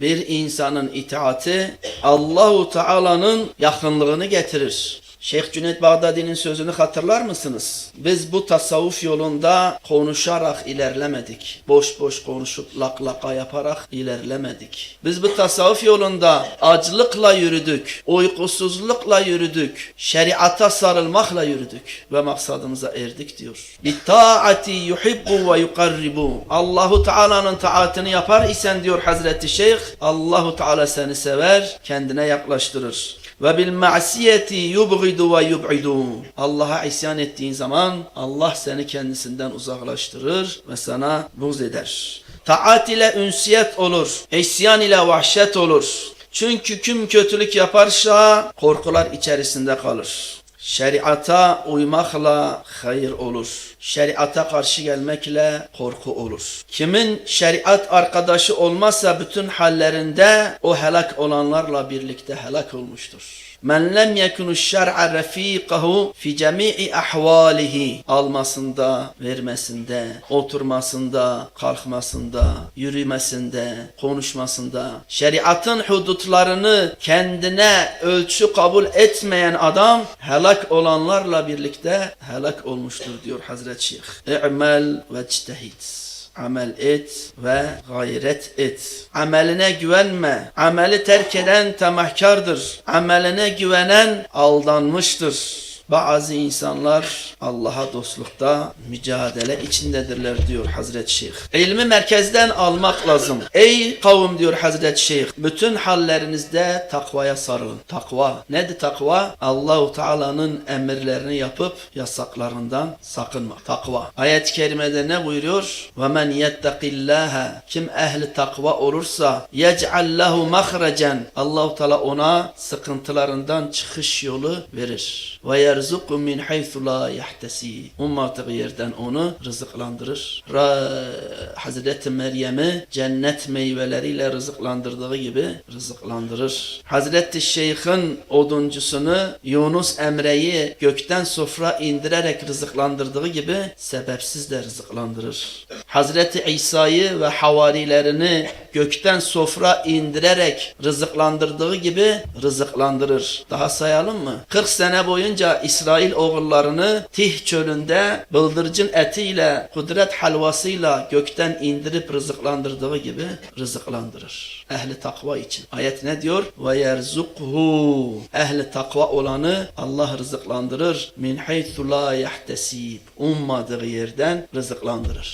Bir insanın itaati Allahu Teala'nın yakınlığını getirir. Şeyh Cüneyt Bağdadi'nin sözünü hatırlar mısınız? Biz bu tasavvuf yolunda konuşarak ilerlemedik. Boş boş konuşup lak laka yaparak ilerlemedik. Biz bu tasavvuf yolunda acılıkla yürüdük, uykusuzlukla yürüdük, şeriata sarılmakla yürüdük ve maksadımıza erdik diyor. Bittaati yuhibbu ve yukarribu. Allahu Teala'nın taatını yapar isen diyor Hazreti Şeyh, Allahu Teala seni sever, kendine yaklaştırır. Ve bil ma'siyeti yubgidu ve yub'idu. Allah'a isyan ettiğin zaman Allah seni kendisinden uzaklaştırır ve sana buğz eder. Taat ile ünsiyet olur. İsyan ile vahşet olur. Çünkü kim kötülük yaparsa korkular içerisinde kalır. Şeriata uymakla hayır olur. Şeriata karşı gelmekle korku olur. Kimin şeriat arkadaşı olmazsa bütün hallerinde o helak olanlarla birlikte helak olmuştur. Men lem yekunu şer'a refikahu fi cemi'i ahvalihi. Almasında, vermesinde, oturmasında, kalkmasında, yürümesinde, konuşmasında, şeriatın hudutlarını kendine ölçü kabul etmeyen adam helak olanlarla birlikte helak olmuştur diyor Hazreti Şeyh. İ'mel ve ictehid amel et ve gayret et. Ameline güvenme. Ameli terk eden temahkardır. Ameline güvenen aldanmıştır. Bazı insanlar Allah'a dostlukta mücadele içindedirler diyor Hazreti Şeyh. İlmi merkezden almak lazım. Ey kavim diyor Hazreti Şeyh. Bütün hallerinizde takvaya sarılın. Takva. Nedir takva? Allahu Teala'nın emirlerini yapıp yasaklarından sakınmak. Takva. Ayet-i kerimede ne buyuruyor? Ve men yettakillaha kim ehli takva olursa yec'al lehu mahrecen Allahu Teala ona sıkıntılarından çıkış yolu verir. Ve yerzuku min haythu la yahtesi. Ummadığı yerden onu rızıklandırır. Ra Hazreti Meryem'i cennet meyveleriyle rızıklandırdığı gibi rızıklandırır. Hazreti Şeyh'in oduncusunu Yunus Emre'yi gökten sofra indirerek rızıklandırdığı gibi sebepsiz de rızıklandırır. Hazreti İsa'yı ve havarilerini gökten sofra indirerek rızıklandırdığı gibi rızıklandırır. Daha sayalım mı? 40 sene boyunca İsrail oğullarını Tih çölünde bıldırcın etiyle, kudret halvasıyla gökten indirip rızıklandırdığı gibi rızıklandırır. Ehli takva için. Ayet ne diyor? Ve yerzukhu. Ehli takva olanı Allah rızıklandırır. Min haythu la yahtesib. Ummadığı yerden rızıklandırır.